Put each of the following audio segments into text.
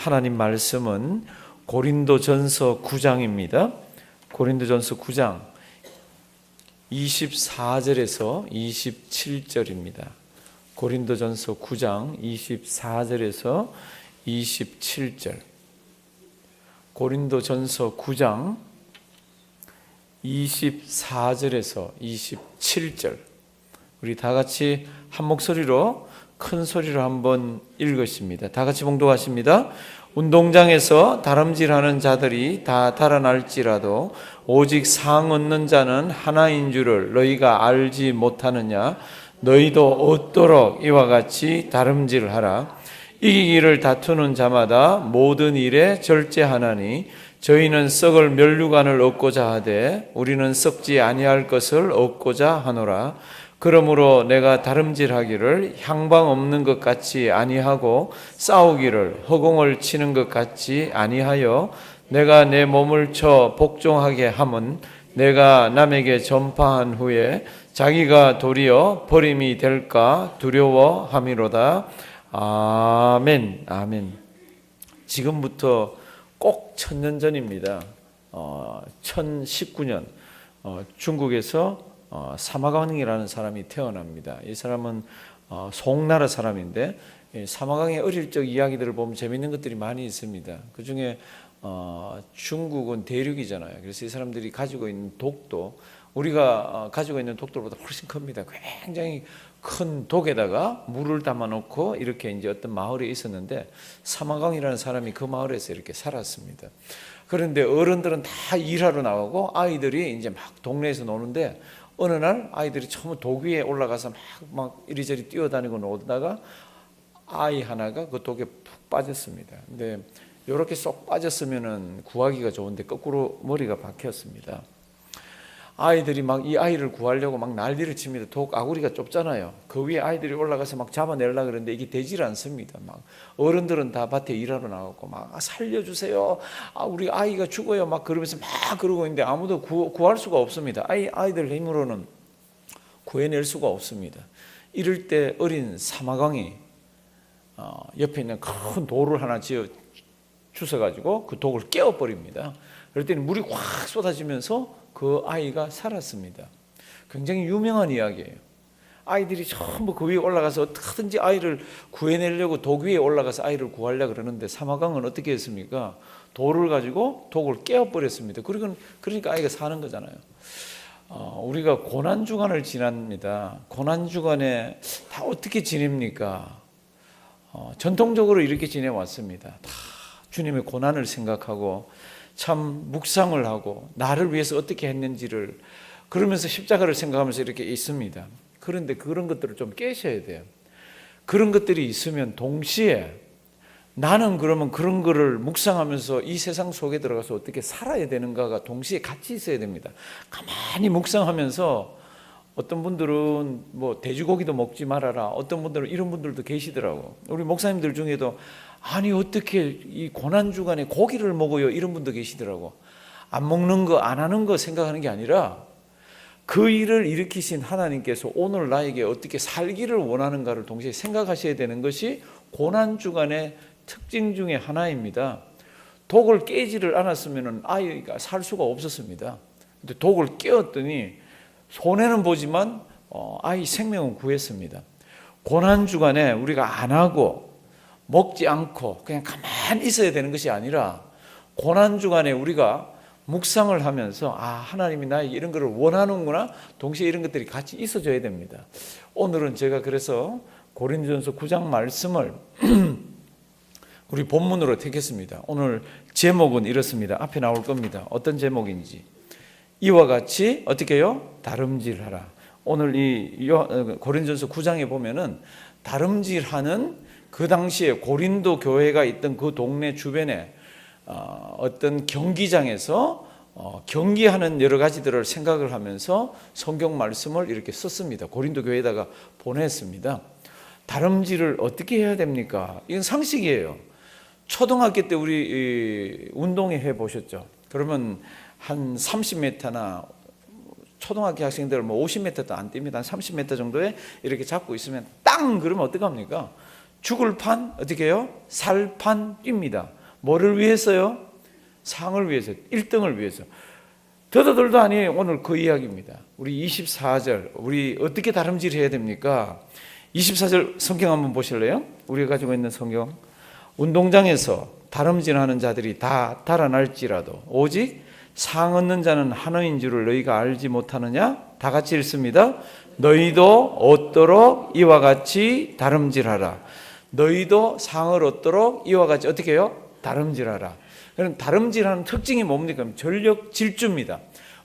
하나님 말씀은 고린도전서 9장입니다. 고린도전서 9장 24절에서 27절입니다. 고린도전서 9장 24절에서 27절. 고린도전서 9장 24절에서 27절. 우리 다 같이 한 목소리로 큰 소리로 한번 읽으십니다. 다 같이 봉독하십니다. 운동장에서 다름질하는 자들이 다 달아날지라도 오직 상 얻는 자는 하나인 줄을 너희가 알지 못하느냐 너희도 얻도록 이와 같이 다름질하라 이기기를 다투는 자마다 모든 일에 절제하나니 저희는 썩을 멸류관을 얻고자 하되 우리는 썩지 아니할 것을 얻고자 하노라 그러므로 내가 다름질하기를 향방 없는 것 같이 아니하고 싸우기를 허공을 치는 것 같이 아니하여 내가 내 몸을 쳐 복종하게 함은 내가 남에게 전파한 후에 자기가 도리어 버림이 될까 두려워함이로다. 아멘. 아멘. 지금부터 꼭 천년 전입니다. 어, 1019년 어, 중국에서 어, 사마강이라는 사람이 태어납니다. 이 사람은 어, 송나라 사람인데 이 사마강의 어릴 적 이야기들을 보면 재밌는 것들이 많이 있습니다. 그 중에 어, 중국은 대륙이잖아요. 그래서 이 사람들이 가지고 있는 독도 우리가 어, 가지고 있는 독도보다 훨씬 큽니다. 굉장히 큰 독에다가 물을 담아놓고 이렇게 이제 어떤 마을에 있었는데 사마강이라는 사람이 그 마을에서 이렇게 살았습니다. 그런데 어른들은 다 일하러 나가고 아이들이 이제 막 동네에서 노는데 어느 날 아이들이 처음 독 위에 올라가서 막, 막 이리저리 뛰어다니고 놀다가 아이 하나가 그 독에 푹 빠졌습니다. 근데 이렇게 쏙 빠졌으면은 구하기가 좋은데 거꾸로 머리가 박혔습니다. 아이들이 막 이 아이를 구하려고 막 난리를 칩니다. 독 아구리가 좁잖아요. 그 위에 아이들이 올라가서 막 잡아내려 그러는데 이게 되질 않습니다. 막 어른들은 다 밭에 일하러 나가고 막 아, 살려주세요. 아, 우리 아이가 죽어요. 막 그러면서 막 그러고 있는데 아무도 구, 구할 수가 없습니다. 아이 아이들 힘으로는 구해낼 수가 없습니다. 이럴 때 어린 사마강이 어, 옆에 있는 큰 돌을 하나 지어 주워가지고 그 독을 깨워 버립니다. 그럴 때는 물이 확 쏟아지면서 그 아이가 살았습니다. 굉장히 유명한 이야기예요. 아이들이 전부 그 위에 올라가서 어떻게든지 아이를 구해내려고 독 위에 올라가서 아이를 구하려고 그러는데 사마강은 어떻게 했습니까? 돌을 가지고 독을 깨워버렸습니다. 그리고 그러니까 아이가 사는 거잖아요. 어, 우리가 고난 주간을 지납니다. 고난 주간에 다 어떻게 지냅니까? 어, 전통적으로 이렇게 지내왔습니다. 다 주님의 고난을 생각하고 참 묵상을 하고 나를 위해서 어떻게 했는지를 그러면서 십자가를 생각하면서 이렇게 있습니다. 그런데 그런 것들을 좀 깨셔야 돼요. 그런 것들이 있으면 동시에 나는 그러면 그런 거를 묵상하면서 이 세상 속에 들어가서 어떻게 살아야 되는가가 동시에 같이 있어야 됩니다. 가만히 묵상하면서 어떤 분들은 뭐 돼지고기도 먹지 말아라. 어떤 분들은 이런 분들도 계시더라고. 우리 목사님들 중에도 아니 어떻게 이 고난 주간에 고기를 먹어요? 이런 분도 계시더라고. 안 먹는 거, 안 하는 거 생각하는 게 아니라 그 일을 일으키신 하나님께서 오늘 나에게 어떻게 살기를 원하는가를 동시에 생각하셔야 되는 것이 고난 주간의 특징 중에 하나입니다. 독을 깨지를 않았으면 아이가 살 수가 없었습니다. 근데 독을 깨었더니 손해는 보지만 어, 아이 생명은 구했습니다. 고난 주간에 우리가 안 하고 먹지 않고 그냥 가만히 있어야 되는 것이 아니라 고난 주간에 우리가 묵상을 하면서 아 하나님이 나에게 이런 것을 원하는구나 동시에 이런 것들이 같이 있어줘야 됩니다. 오늘은 제가 그래서 고린도전서 9장 말씀을 우리 본문으로 택했습니다. 오늘 제목은 이렇습니다. 앞에 나올 겁니다. 어떤 제목인지 이와 같이 어떻게 해요? 다름질하라. 오늘 이 고린도전서 9장에 보면은 다름질하는 그 당시에 고린도 교회가 있던 그 동네 주변에 어, 어떤 경기장에서 어, 경기하는 여러 가지들을 생각을 하면서 성경 말씀을 이렇게 썼습니다. 고린도 교회에다가 보냈습니다. 다름질을 어떻게 해야 됩니까? 이건 상식이에요. 초등학교 때 우리 운동회 해 보셨죠? 그러면 한 30m나 초등학교 학생들 뭐 50m도 안 뜁니다. 한 30m 정도에 이렇게 잡고 있으면 땅 그러면 어떡합니까? 죽을 판 어떻게 해요? 살 판 뜁니다. 뭐를 위해서요? 상을 위해서, 1등을 위해서. 더더들도 아니 오늘 그 이야기입니다. 우리 24절 우리 어떻게 다름질 해야 됩니까? 24절 성경 한번 보실래요? 우리가 가지고 있는 성경 운동장에서 다름질하는 자들이 다 달아날지라도 오직 상 얻는 자는 하나인 줄을 너희가 알지 못하느냐? 다 같이 읽습니다. 너희도 얻도록 이와 같이 다름질하라. 너희도 상을 얻도록 이와 같이 어떻게 해요? 다름질하라. 그럼 다름질하는 특징이 뭡니까? 전력 질주입니다.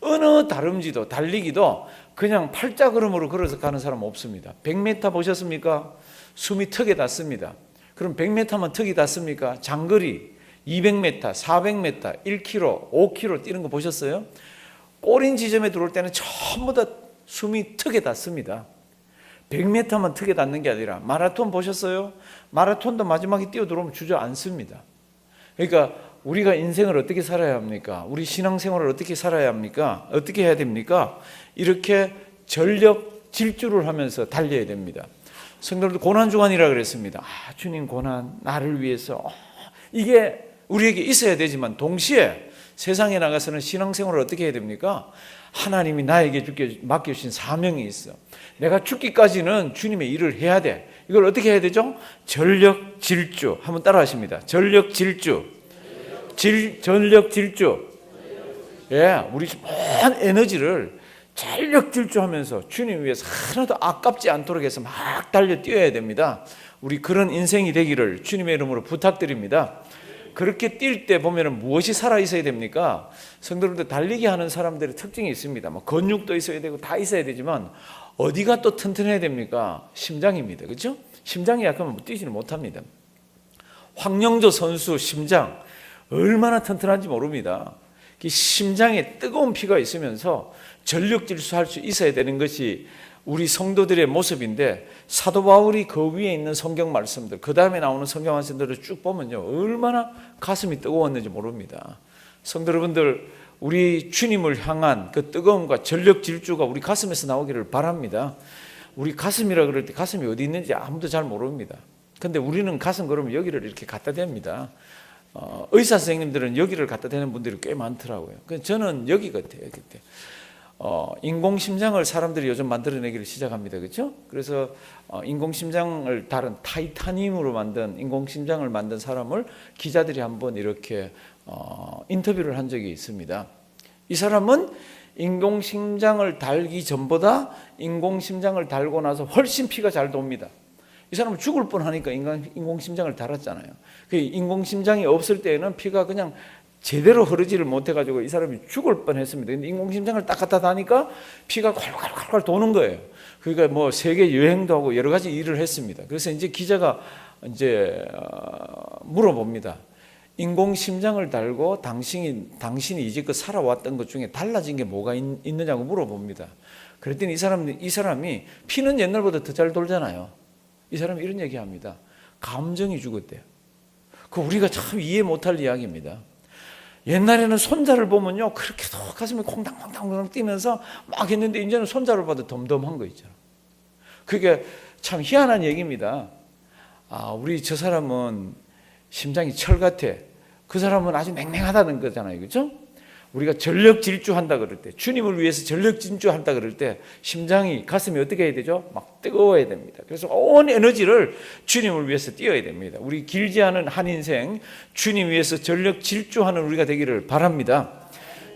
어느 다름지도 달리기도 그냥 팔자 걸음으로 걸어서 가는 사람 없습니다. 100m 보셨습니까? 숨이 턱에 닿습니다. 그럼 100m만 턱이 닿습니까? 장거리 200m, 400m, 1km, 5km 뛰는 거 보셨어요? 꼬린 지점에 들어올 때는 전부 다 숨이 턱에 닿습니다. 100m만 턱에 닿는 게 아니라 마라톤 보셨어요? 마라톤도 마지막에 뛰어 들어오면 주저앉습니다. 그러니까 우리가 인생을 어떻게 살아야 합니까? 우리 신앙생활을 어떻게 살아야 합니까? 어떻게 해야 됩니까? 이렇게 전력 질주를 하면서 달려야 됩니다. 성도들도 고난 주간이라 그랬습니다. 아, 주님 고난 나를 위해서 어, 이게 우리에게 있어야 되지만 동시에 세상에 나가서는 신앙생활을 어떻게 해야 됩니까? 하나님이 나에게 주께 맡겨주신 사명이 있어. 내가 죽기까지는 주님의 일을 해야 돼. 이걸 어떻게 해야 되죠? 전력 질주. 한번 따라 하십니다. 전력 질주. 질, 전력 질주. 예, 우리 모든 에너지를 전력 질주하면서 주님 위해서 하나도 아깝지 않도록 해서 막 달려 뛰어야 됩니다. 우리 그런 인생이 되기를 주님의 이름으로 부탁드립니다. 그렇게 뛸 때 보면은 무엇이 살아 있어야 됩니까? 성도님들 달리기 하는 사람들의 특징이 있습니다. 뭐 근육도 있어야 되고 다 있어야 되지만 어디가 또 튼튼해야 됩니까? 심장입니다. 그렇죠? 심장이 약하면 뛰지는 못합니다. 황영조 선수 심장 얼마나 튼튼한지 모릅니다. 그 심장에 뜨거운 피가 있으면서 전력 질수할 수 있어야 되는 것이 우리 성도들의 모습인데 사도 바울이 그 위에 있는 성경 말씀들 그 다음에 나오는 성경 말씀들을 쭉 보면요 얼마나 가슴이 뜨거웠는지 모릅니다. 성도 여러분들 우리 주님을 향한 그 뜨거움과 전력 질주가 우리 가슴에서 나오기를 바랍니다. 우리 가슴이라 그럴 때 가슴이 어디 있는지 아무도 잘 모릅니다. 근데 우리는 가슴 그러면 여기를 이렇게 갖다 댑니다. 어, 의사 선생님들은 여기를 갖다 대는 분들이 꽤 많더라고요. 그 저는 여기 같아요. 그때. 어, 인공심장을 사람들이 요즘 만들어내기를 시작합니다. 그렇죠? 그래서 어, 인공심장을 다른 타이타늄으로 만든 인공심장을 만든 사람을 기자들이 한번 이렇게 어, 인터뷰를 한 적이 있습니다. 이 사람은 인공심장을 달기 전보다 인공심장을 달고 나서 훨씬 피가 잘 돕니다. 이 사람은 죽을 뻔하니까 인공심장을 달았잖아요. 그 인공심장이 없을 때에는 피가 그냥 제대로 흐르지를 못해가지고 이 사람이 죽을 뻔했습니다. 근데 인공심장을 딱 갖다 다니까 피가 콸콸콸콸 도는 거예요. 그러니까 뭐 세계 여행도 하고 여러 가지 일을 했습니다. 그래서 이제 기자가 이제 어, 물어봅니다. 인공심장을 달고 당신이 당신이 이제껏 살아왔던 것 중에 달라진 게 뭐가 있, 있느냐고 물어봅니다. 그랬더니 이 사람 이 사람이 피는 옛날보다 더 잘 돌잖아요. 이 사람이 이런 얘기합니다. 감정이 죽었대요. 그 우리가 참 이해 못할 이야기입니다. 옛날에는 손자를 보면요 그렇게 더 가슴이 콩당콩당 뛰면서 막 했는데 이제는 손자를 봐도 덤덤한 거 있잖아. 그게 참 희한한 얘기입니다. 아 우리 저 사람은 심장이 철 같아. 그 사람은 아주 맹맹하다는 거잖아요, 그렇죠? 우리가 전력 질주한다 그럴 때, 주님을 위해서 전력 질주한다 그럴 때, 심장이 가슴이 어떻게 해야 되죠? 막 뜨거워야 됩니다. 그래서 온 에너지를 주님을 위해서 뛰어야 됩니다. 우리 길지 않은 한 인생, 주님 위해서 전력 질주하는 우리가 되기를 바랍니다.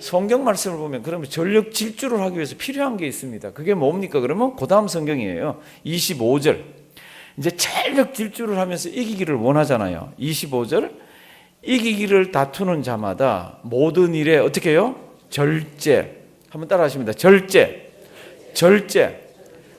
성경 말씀을 보면 그러면 전력 질주를 하기 위해서 필요한 게 있습니다. 그게 뭡니까? 그러면 그 다음 성경이에요. 25절. 이제 전력 질주를 하면서 이기기를 원하잖아요. 25절. 이기기를 다투는 자마다 모든 일에 어떻게 해요? 절제. 한번 따라 하십니다. 절제. 절제.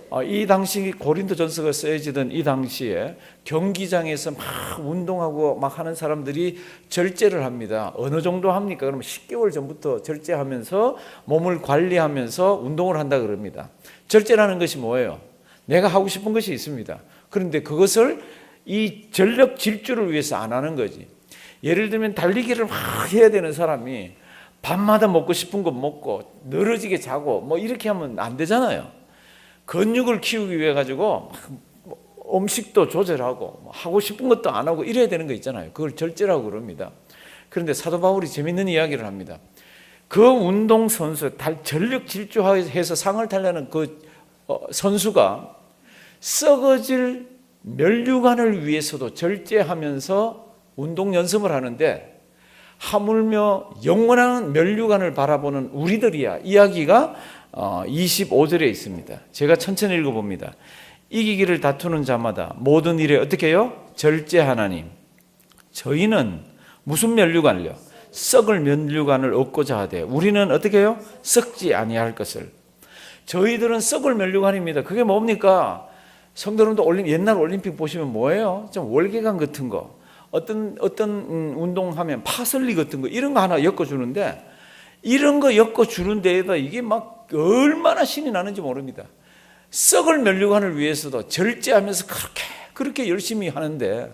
어, 이 당시 고린도 전서가 쓰여지던 이 당시에 경기장에서 막 운동하고 막 하는 사람들이 절제를 합니다. 어느 정도 합니까? 그러면 10개월 전부터 절제하면서 몸을 관리하면서 운동을 한다 그럽니다. 절제라는 것이 뭐예요? 내가 하고 싶은 것이 있습니다. 그런데 그것을 이 전력 질주를 위해서 안 하는 거지. 예를 들면 달리기를 막 해야 되는 사람이 밤마다 먹고 싶은 거 먹고 늘어지게 자고 뭐 이렇게 하면 안 되잖아요. 근육을 키우기 위해 가지고 음식도 조절하고 뭐 하고 싶은 것도 안 하고 이래야 되는 거 있잖아요. 그걸 절제라고 그럽니다. 그런데 사도 바울이 재밌는 이야기를 합니다. 그 운동 선수 달 전력 질주해서 상을 타려는 그 어, 선수가 썩어질 멸류관을 위해서도 절제하면서 운동 연습을 하는데 하물며 영원한 멸류관을 바라보는 우리들이야 이야기가 25절에 있습니다. 제가 천천히 읽어봅니다. 이기기를 다투는 자마다 모든 일에 어떻게 해요? 절제하나님. 저희는 무슨 멸류관을요? 썩을 멸류관을 얻고자 하되 우리는 어떻게 해요? 썩지 아니할 것을. 저희들은 썩을 멸류관입니다. 그게 뭡니까? 성도님도 올림 옛날 올림픽 보시면 뭐예요? 좀 월계관 같은 거. 어떤 어떤 음, 운동하면 파슬리 같은 거 이런 거 하나 엮어 주는데 이런 거 엮어 주는 데에다 이게 막 얼마나 신이 나는지 모릅니다. 썩을 멸류관을 위해서도 절제하면서 그렇게 그렇게 열심히 하는데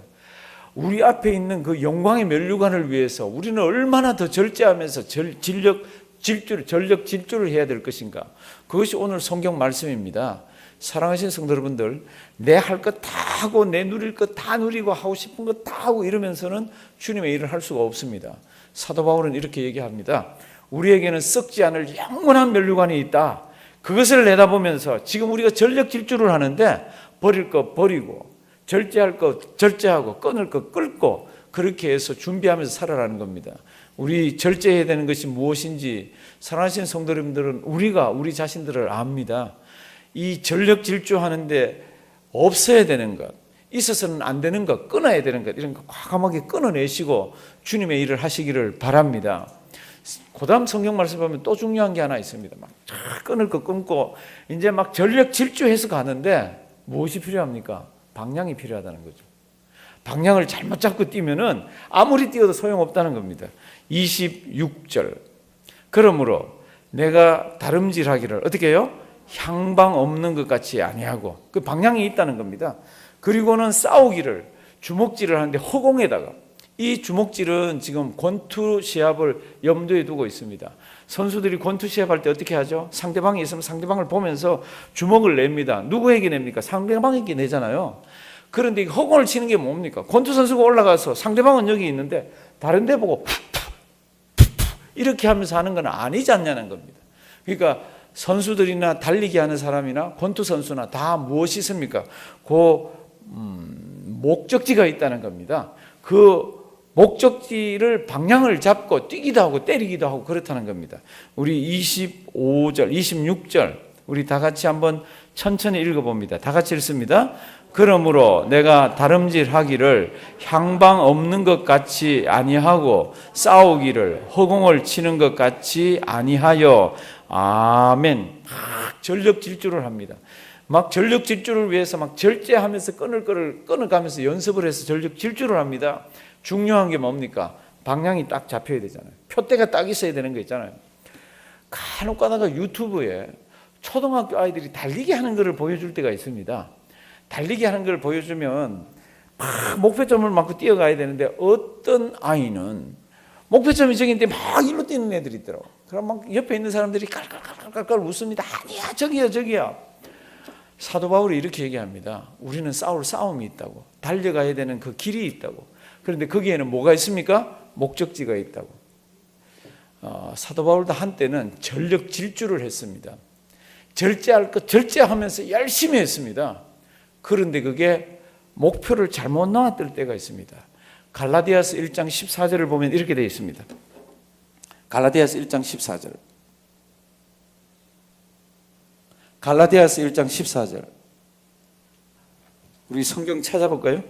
우리 앞에 있는 그 영광의 멸류관을 위해서 우리는 얼마나 더 절제하면서 절, 진력 질주를 전력 질주를 해야 될 것인가? 그것이 오늘 성경 말씀입니다. 사랑하신 성도 여러분들, 내 할 것 다 하고 내 누릴 것 다 누리고 하고 싶은 것 다 하고 이러면서는 주님의 일을 할 수가 없습니다. 사도 바울은 이렇게 얘기합니다. 우리에게는 썩지 않을 영원한 멸류관이 있다. 그것을 내다보면서 지금 우리가 전력 질주를 하는데 버릴 거 버리고 절제할 거 절제하고 끊을 거 끊고 그렇게 해서 준비하면서 살아라는 겁니다. 우리 절제해야 되는 것이 무엇인지 사랑하시는 성도 여러분들은 우리가 우리 자신들을 압니다. 이 전력 질주하는데 없어야 되는 것, 있어서는 안 되는 것, 끊어야 되는 것 이런 거 과감하게 끊어내시고 주님의 일을 하시기를 바랍니다. 고다음 성경 말씀 보면 또 중요한 게 하나 있습니다. 막 끊을 거 끊고 이제 막 전력 질주해서 가는데 무엇이 필요합니까? 방향이 필요하다는 거죠. 방향을 잘못 잡고 뛰면은 아무리 뛰어도 소용없다는 겁니다. 26절. 그러므로 내가 다름질하기를 어떻게 해요? 향방 없는 것 같이 아니하고 그 방향이 있다는 겁니다. 그리고는 싸우기를 주먹질을 하는데 허공에다가 이 주먹질은 지금 권투 시합을 염두에 두고 있습니다. 선수들이 권투 시합할 때 어떻게 하죠? 상대방이 있으면 상대방을 보면서 주먹을 냅니다. 누구에게 냅니까? 상대방에게 내잖아요. 그런데 허공을 치는 게 뭡니까? 권투 선수가 올라가서 상대방은 여기 있는데 다른 데 보고 이렇게 하면서 하는 건 아니지 않냐는 겁니다. 그러니까 선수들이나 달리기 하는 사람이나 권투 선수나 다 무엇이 있습니까? 그 음, 목적지가 있다는 겁니다. 그 목적지를 방향을 잡고 뛰기도 하고 때리기도 하고 그렇다는 겁니다. 우리 25절, 26절 우리 다 같이 한번 천천히 읽어 봅니다. 다 같이 읽습니다. 그러므로 내가 다름질하기를 향방 없는 것 같이 아니하고 싸우기를 허공을 치는 것 같이 아니하여 아멘. 막 전력 질주를 합니다. 막 전력 질주를 위해서 막 절제하면서 끊을 거를 끊어가면서 연습을 해서 전력 질주를 합니다. 중요한 게 뭡니까? 방향이 딱 잡혀야 되잖아요. 표대가 딱 있어야 되는 거 있잖아요. 간혹 가다가 유튜브에 초등학교 아이들이 달리기 하는 것을 보여줄 때가 있습니다. 달리기 하는 걸 보여주면 막 목표점을 막고 뛰어가야 되는데 어떤 아이는 목표점이 저기인데 막 일로 뛰는 애들이 있더라고. 그럼 막 옆에 있는 사람들이 깔깔깔깔깔 웃습니다. 아니야, 저기야, 저기야. 사도 바울이 이렇게 얘기합니다. 우리는 싸울 싸움이 있다고. 달려가야 되는 그 길이 있다고. 그런데 거기에는 뭐가 있습니까? 목적지가 있다고. 어, 사도 바울도 한때는 전력 질주를 했습니다. 절제할 것 절제하면서 열심히 했습니다. 그런데 그게 목표를 잘못 나왔을 때가 있습니다. 갈라디아스 1장 14절을 보면 이렇게 되어 있습니다. 갈라디아스 1장 14절. 갈라디아스 1장 14절. 우리 성경 찾아볼까요?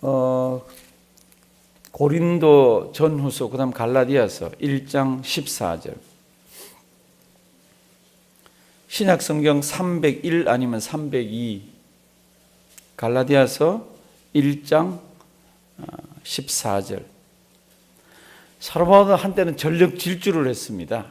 어, 고린도 전후서 그다음 갈라디아서 1장 14절. 신약 성경 301 아니면 302 갈라디아서 1장 14절. 사도 바울은 한때는 전력 질주를 했습니다.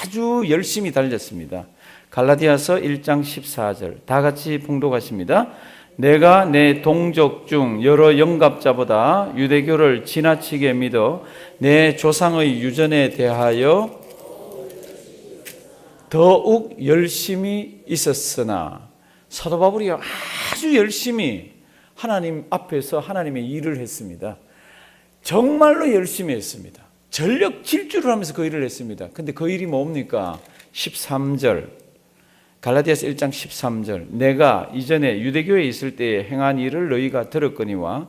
아주 열심히 달렸습니다. 갈라디아서 1장 14절. 다 같이 봉독하십니다. 내가 내 동족 중 여러 영갑자보다 유대교를 지나치게 믿어 내 조상의 유전에 대하여 더욱 열심히 있었으나 사도 바울이 아주 열심히 하나님 앞에서 하나님의 일을 했습니다. 정말로 열심히 했습니다. 전력 질주를 하면서 그 일을 했습니다. 근데 그 일이 뭡니까? 13절. 갈라디아서 1장 13절. 내가 이전에 유대교에 있을 때에 행한 일을 너희가 들었거니와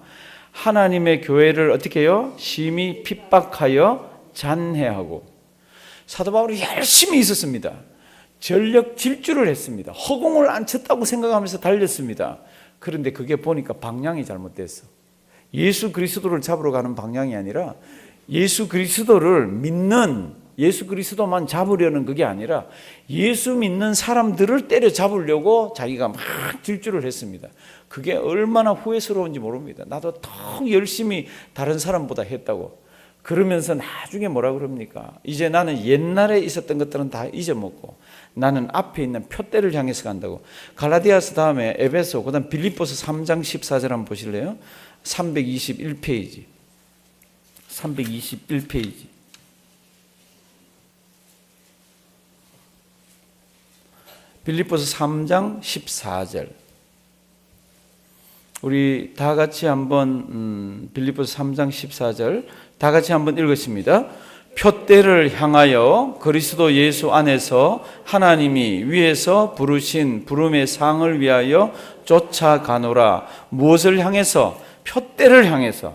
하나님의 교회를 어떻게 해요? 심히 핍박하여 잔해하고 사도 바울이 열심히 있었습니다. 전력 질주를 했습니다. 허공을 안 쳤다고 생각하면서 달렸습니다. 그런데 그게 보니까 방향이 잘못됐어. 예수 그리스도를 잡으러 가는 방향이 아니라 예수 그리스도를 믿는 예수 그리스도만 잡으려는 그게 아니라 예수 믿는 사람들을 때려 잡으려고 자기가 막 질주를 했습니다. 그게 얼마나 후회스러운지 모릅니다. 나도 더 열심히 다른 사람보다 했다고. 그러면서 나중에 뭐라 그럽니까? 이제 나는 옛날에 있었던 것들은 다 잊어먹고 나는 앞에 있는 표대를 향해서 간다고. 갈라디아스 다음에 에베소, 그 다음 빌립보서 3장 14절 한번 보실래요? 321페이지. 321페이지. 빌립보서 3장 14절. 우리 다 같이 한번 음, 빌립보서 3장 14절 다 같이 한번 읽었습니다. 표대를 향하여 그리스도 예수 안에서 하나님이 위에서 부르신 부름의 상을 위하여 쫓아가노라. 무엇을 향해서? 표대를 향해서.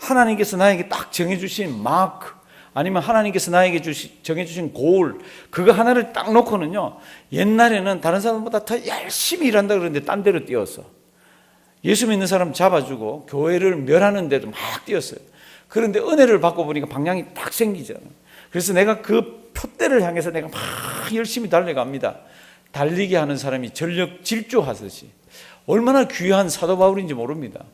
하나님께서 나에게 딱 정해주신 마크, 아니면 하나님께서 나에게 주시, 정해주신 고울, 그거 하나를 딱 놓고는요, 옛날에는 다른 사람보다 더 열심히 일한다 그러는데 딴 데로 뛰었어. 예수 믿는 사람 잡아주고 교회를 멸하는 데도 막 뛰었어요. 그런데 은혜를 받고 보니까 방향이 딱 생기잖아요. 그래서 내가 그 표대를 향해서 내가 막 열심히 달려갑니다. 달리게 하는 사람이 전력 질주하듯이 얼마나 귀한 사도 바울인지 모릅니다.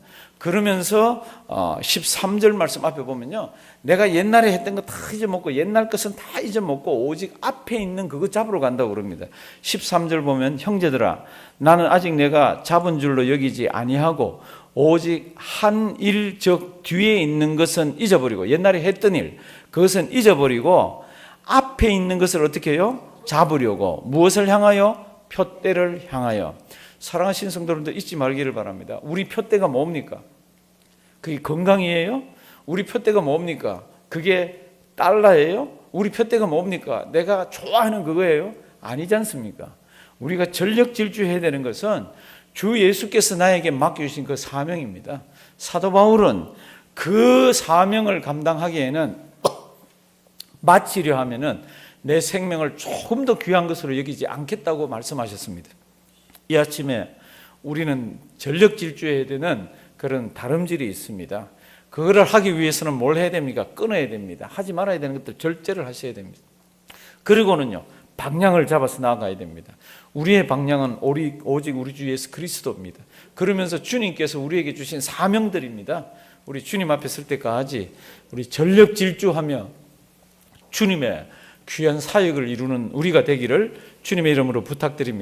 그러면서 13절 말씀 앞에 보면요. 내가 옛날에 했던 거 다 잊어먹고 옛날 것은 다 잊어먹고 오직 앞에 있는 그거 잡으러 간다고 그럽니다. 13절 보면 형제들아 나는 아직 내가 잡은 줄로 여기지 아니하고 오직 한 일 즉 뒤에 있는 것은 잊어버리고 옛날에 했던 일 그것은 잊어버리고 앞에 있는 것을 어떻게 해요? 잡으려고 무엇을 향하여? 표대를 향하여 사랑하시는 성도님들 잊지 말기를 바랍니다. 우리 표대가 뭡니까? 그게 건강이에요? 우리 표대가 뭡니까? 그게 달러예요? 우리 표대가 뭡니까? 내가 좋아하는 그거예요? 아니지 않습니까? 우리가 전력 질주해야 되는 것은 주 예수께서 나에게 맡겨주신 그 사명입니다. 사도 바울은 그 사명을 감당하기에는 마치려 하면은 내 생명을 조금 더 귀한 것으로 여기지 않겠다고 말씀하셨습니다. 이 아침에 우리는 전력 질주해야 되는 그런 다름질이 있습니다. 그거를 하기 위해서는 뭘 해야 됩니까? 끊어야 됩니다. 하지 말아야 되는 것들 절제를 하셔야 됩니다. 그리고는요, 방향을 잡아서 나아가야 됩니다. 우리의 방향은 오직 우리 주 예수 그리스도입니다. 그러면서 주님께서 우리에게 주신 사명들입니다. 우리 주님 앞에 설 때까지 우리 전력 질주하며 주님의 귀한 사역을 이루는 우리가 되기를 주님의 이름으로 부탁드립니다.